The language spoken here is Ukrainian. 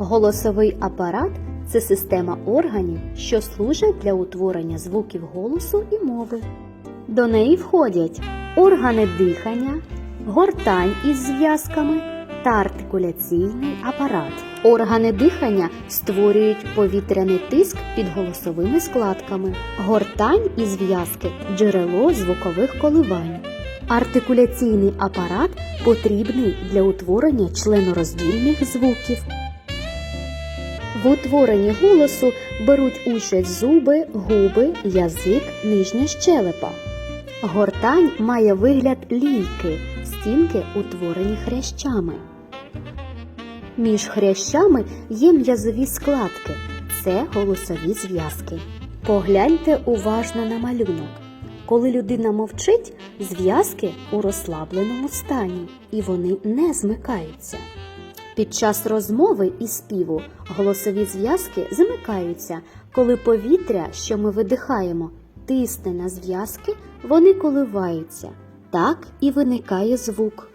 Голосовий апарат це система органів, що служать для утворення звуків голосу і мови. До неї входять органи дихання, гортань із зв'язками та артикуляційний апарат. Органи дихання створюють повітряний тиск під голосовими складками. Гортань і зв'язки джерело звукових коливань. Артикуляційний апарат потрібний для утворення членороздільних звуків. В утворенні голосу беруть участь зуби, губи, язик, нижня щелепа. Гортань має вигляд лійки, стінки утворені хрящами. Між хрящами є м'язові складки це голосові зв'язки. Погляньте уважно на малюнок. Коли людина мовчить, зв'язки у розслабленому стані, і вони не змикаються. Під час розмови і співу голосові зв'язки замикаються, коли повітря, що ми видихаємо, тисне на зв'язки, вони коливаються. Так і виникає звук.